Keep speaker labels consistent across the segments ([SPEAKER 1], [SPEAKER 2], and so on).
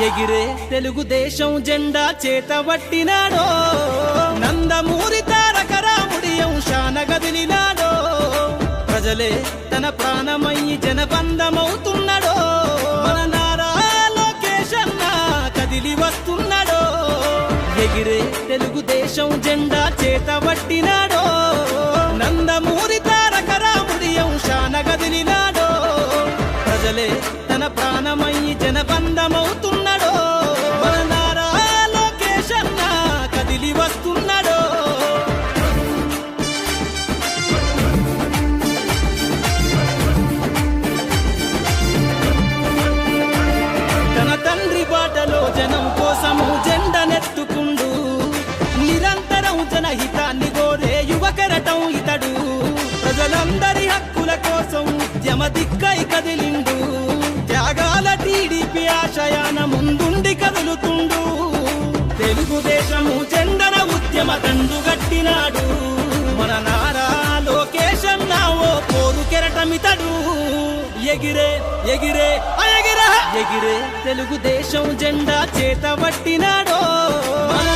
[SPEAKER 1] ఎగిరే తెలుగుదేశం జెండా చేతబట్టినాడో నందమూరి తారక రాముడి ప్రజలే తన ప్రాణమయ్యి జనబంధమవుతున్నాడో. మన నారా లోకేశన్న కదిలి వస్తున్నాడో. ఎగిరే తెలుగుదేశం జెండా చేతబట్టినాడో ఉద్యమ దిక్కై కదిలిండు. త్యాగాల టీడీపీ ఆశయాన ముందుండి కదులుతుండు. తెలుగుదేశము చందన ఉద్యమ దండు గట్టినాడు మన నారా లోకేశం ఓ పోరు కెరటమితడు. ఎగిరే ఎగిరే ఎగిరే ఎగిరే తెలుగుదేశం జెండా చేతబట్టినాడో మన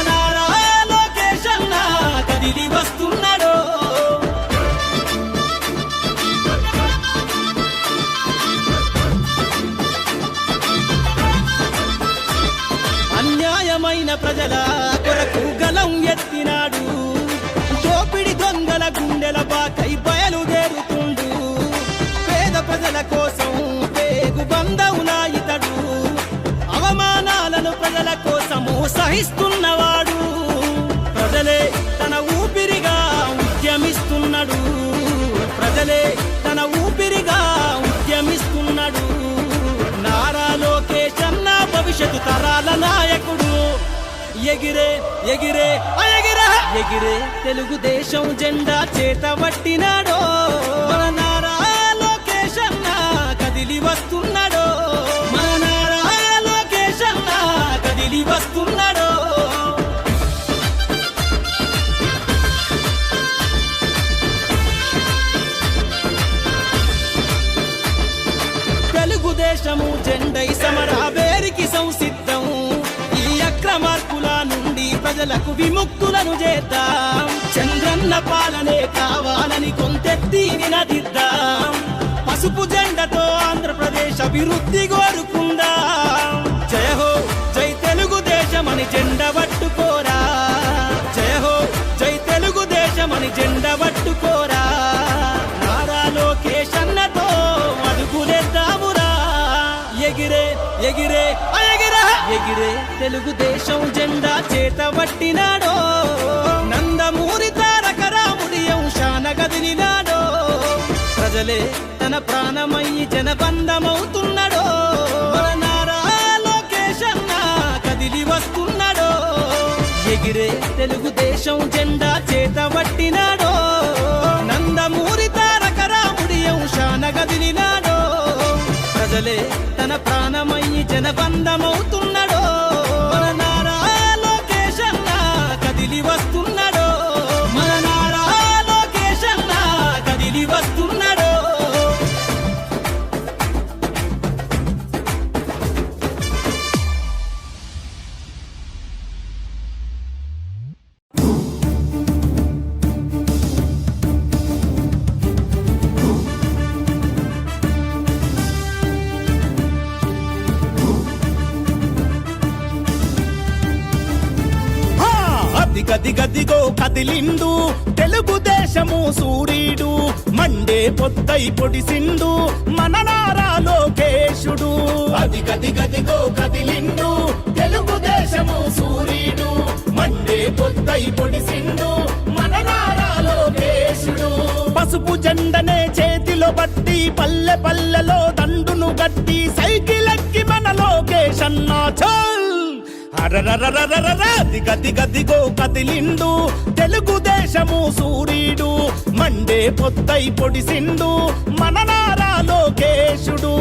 [SPEAKER 1] పేగు ఇతడు. అవమానాలను ప్రజల కోసము సహిస్తున్నవాడు. ప్రజలే తన ఊపిరిగా ఉద్యమిస్తున్నాడు. ప్రజలే తన ఊపిరిగా ఉద్యమిస్తున్నాడు. నారా లోకేశన్న భవిష్యత్తు తరాల నాయకుడు. ఎగిరే ఎగిరే ఎగిరే ఎగిరే తెలుగుదేశం జెండా చేతబట్టినాడో మన నారా లోకేశన్న కదిలి వస్తున్నాడో వస్తున్నాడో? తెలుగుదేశము జెండై సమరాబేరికి సంసిద్ధం. ఈ అక్రమార్కుల నుండి ప్రజలకు విముక్తులను చేద్దాం. చంద్రన్న పాలనే కావాలని కొంతెత్తి నినదిద్దాం. పసుపు జెండతో ఆంధ్రప్రదేశ్ అభివృద్ధి కోరుకుందాం. జెండ పట్టుకోరా. జయ హో జై తెలుగుదేశమని జెండ పట్టుకోరా. నారా లోకేషన్నతో అడుగులేద్దామురా. ఎగిరే ఎగిరే ఎగిరా ఎగిరే. ఎగిరే తెలుగుదేశం జెండా చేతబట్టినాడో నందమూరి తారక రాముడి అంశాన గదిలినాడో ప్రజలే తన ప్రాణమయ్యి జనబంధమవుతున్నాడో. మన నారా కదిలి వస్తు ఎగిరే తెలుగుదేశం జెండా చేతబట్టినాడో నందమూరి తారక రాముడి అంశాన గదిలినాడో ప్రజలే తన ప్రాణమయ్యి జనబంధమవుతున్నాడో
[SPEAKER 2] అదిగదిగదిగో కదిలిండు. తెలుగుదేశము సూర్యుడు మండే పొద్దై పొడిసిండు. మన నారా లోకేశుడు. గదిగో కదిలిండు. తెలుగుదేశము సూర్యుడు మండే పొద్దై పొడిసిండు. మన నారా లోకేశుడు. పసుపు జెండనే చేతిలో బట్టి పల్లె పల్లెలో దండును గట్టి సైకిల్ ఎక్కి మన లోకేష్ అన్నా చల్. దిగ దిగ దిగో కదిలిండు. తెలుగుదేశము సూర్యుడు మండే పొద్దై పొడిసిండు. మన నారా లోకేశుడు.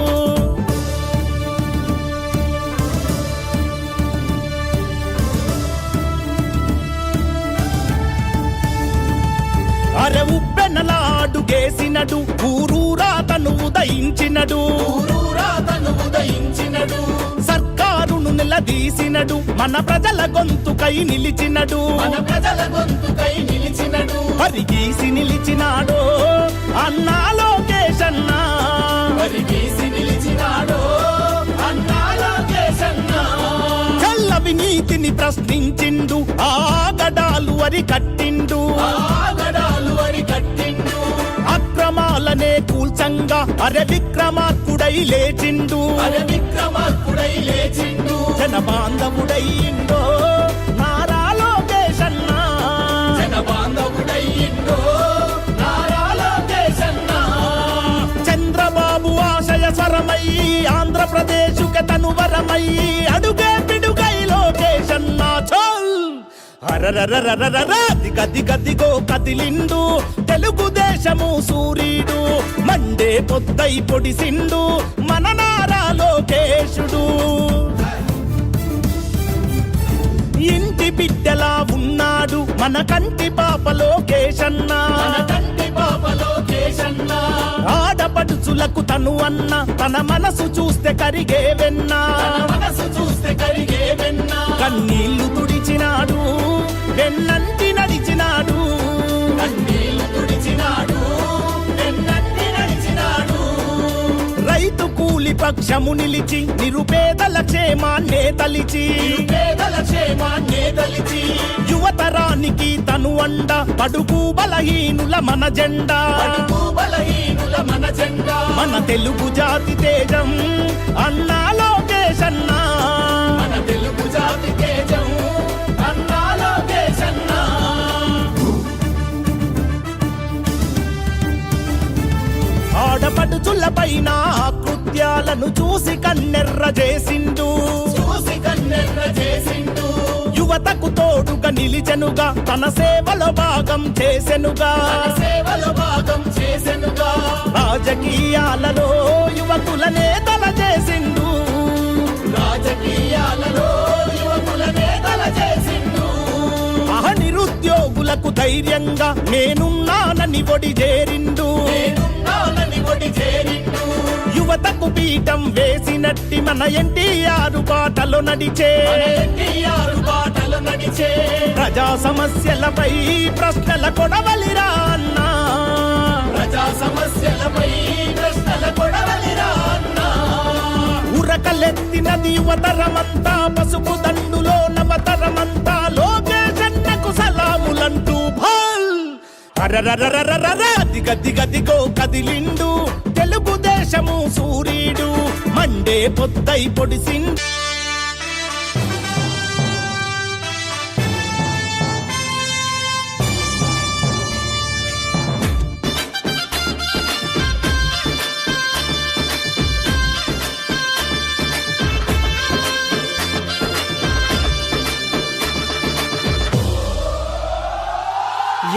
[SPEAKER 2] అరె ఉప్పెనలాడుగేసినడు ఊరూరా తను ఉదయించినడు. ఊరూరా తను ఉదయించినడు. నిలదీసినడు మన ప్రజల గొంతుకై నిలిచినడు.
[SPEAKER 1] మన ప్రజల గొంతుకై నిలిచినడు.
[SPEAKER 2] పరిగీసి నిలిచినాడో అన్నా లోకేశన్నా
[SPEAKER 1] పరిగీసి నిలిచినాడో అన్నా లోకేశన్నా
[SPEAKER 2] చల్లవి నీతిని ప్రశ్నించిండు. ఆగడాలు అరి కట్టిండు
[SPEAKER 1] ఆగడాలు అని కట్టిండు
[SPEAKER 2] అక్రమాలనే కూల్చంగా అరే విక్రమార్కుడై లేచిండు.
[SPEAKER 1] అర విక్రమార్కుడై లేచిండు.
[SPEAKER 2] జన బాంధవుడయ్యిండో నారా లోకేశన్నా.
[SPEAKER 1] జన బాంధవుడయ్యిండో
[SPEAKER 2] చంద్రబాబు ఆశయ స్వరమై ఆంధ్రప్రదేశుక అడుగే పిడుగై లోకేశన్నా. చోల్! అరరరరరరర దిగ దిగ దిగో కదిలిండు. తెలుగుదేశము సూర్యుడు మండే పొద్దై పొడిసిండు మన నారా లోకేశుడు. ఇంటి బిడ్డలా ఉన్నాడు మన కంటి పాప లోకేశన్నా. ఆడపడుచులకు తను అన్న తన మనసు చూస్తే కరిగే వెన్నా
[SPEAKER 1] మనసు చూస్తే కరిగే వెన్నా
[SPEAKER 2] కన్నీళ్ళు తుడిచినాడు వెన్నంటి నడిచినాడు.
[SPEAKER 1] కన్నీళ్ళు తుడిచినాడు.
[SPEAKER 2] రైతు కూలి పక్షము నిలిచి నిరుపేదల క్షేమాన్నే తలిచి.
[SPEAKER 1] పేదల క్షేమాన్నే తలిచి.
[SPEAKER 2] యువతరానికి తను అండ పడుగు బలహీనుల మన జెండా.
[SPEAKER 1] బలహీనుల మన జెండా.
[SPEAKER 2] మన తెలుగు జాతి తేజం అన్నా లోకేశన్నా
[SPEAKER 1] మన తెలుగు జాతి తేజం అన్నా లోకేశన్నా
[SPEAKER 2] ఆడపడుచుల పైన కృత్యాలను చూసి కన్నెర్ర చేసిండు.
[SPEAKER 1] చూసి కన్నెర్ర చేసిండు.
[SPEAKER 2] యువతకు తోడుగా నిలిచెనుగా తన సేవలో భాగం చేసెనుగా.
[SPEAKER 1] సేవలో భాగం చేసెనుగా.
[SPEAKER 2] రాజకీయాలలో యువకుల నేతల చేసిండు.
[SPEAKER 1] రాజకీయాలలో యువకుల నేతల చేసిండు.
[SPEAKER 2] అహ నిరుద్యోగులకు ధైర్యంగా నేనున్నానని ఒడి చేరిండు
[SPEAKER 1] నేనున్నానని ఒడి చేరిండు
[SPEAKER 2] యువతకు పీఠం వేసినట్టి మన ఎన్టీఆర్ బాటలో నడిచే. ప్రజా సమస్యలపై ప్రశ్నల కొడవలిరా అన్నా.
[SPEAKER 1] ప్రజా సమస్యలపై ప్రశ్నల కొడవలిరా అన్నా.
[SPEAKER 2] ఉరకలెత్తినది యువతరమంతా పసుపు దండులో నవతరమంతా లోకేశన్నకు సలాములంటూ భాల్! అరరరరరరర దిగ దిగ దిగో కదిలిండు. తెలుగుదేశము సూర్యుడు. మండే పొద్దై పొడిసింది.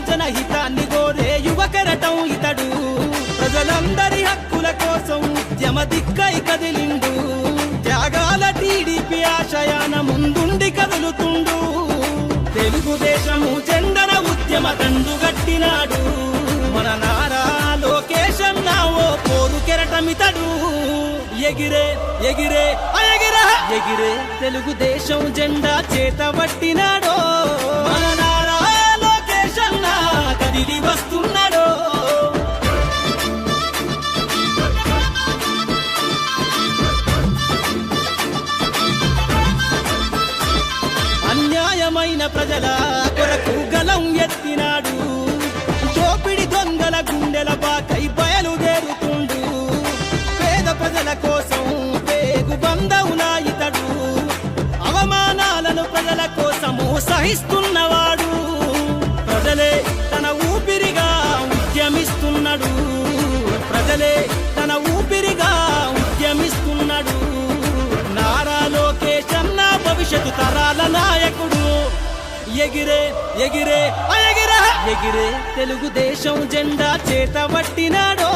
[SPEAKER 1] జనహితాన్ని కోరే యువకరటం ఇతడు. ప్రజలందరి హక్కుల కోసం ఉద్యమ దిక్కై కదిలిండు. త్యాగాల టీడీపీ ఆశయాన ముందుండి కదులుతుండు. తెలుగుదేశము చందన ఉద్యమ దండు గట్టినాడు. మన నారా లోకేశం ఓ పోరు కెరటమితడు. ఎగిరే ఎగిరే ఎగిరే ఎగిరే తెలుగుదేశం జెండా చేత పట్టినాడో మన వస్తున్నాడో? అన్యాయమైన ప్రజల కొరకు గలం ఎత్తినాడు. దోపిడి దొంగల గుండెల బాకై బయలుదేరుతుండు. ప్రజల కోసం పేగు బంధవునా ఇతడు అవమానాలను ప్రజల కోసము సహిస్తున్నవాడు. తరాల నాయకుడు. ఎగిరే ఎగిరే ఎగిరే. ఎగిరే తెలుగుదేశం జెండా చేత పట్టినాడో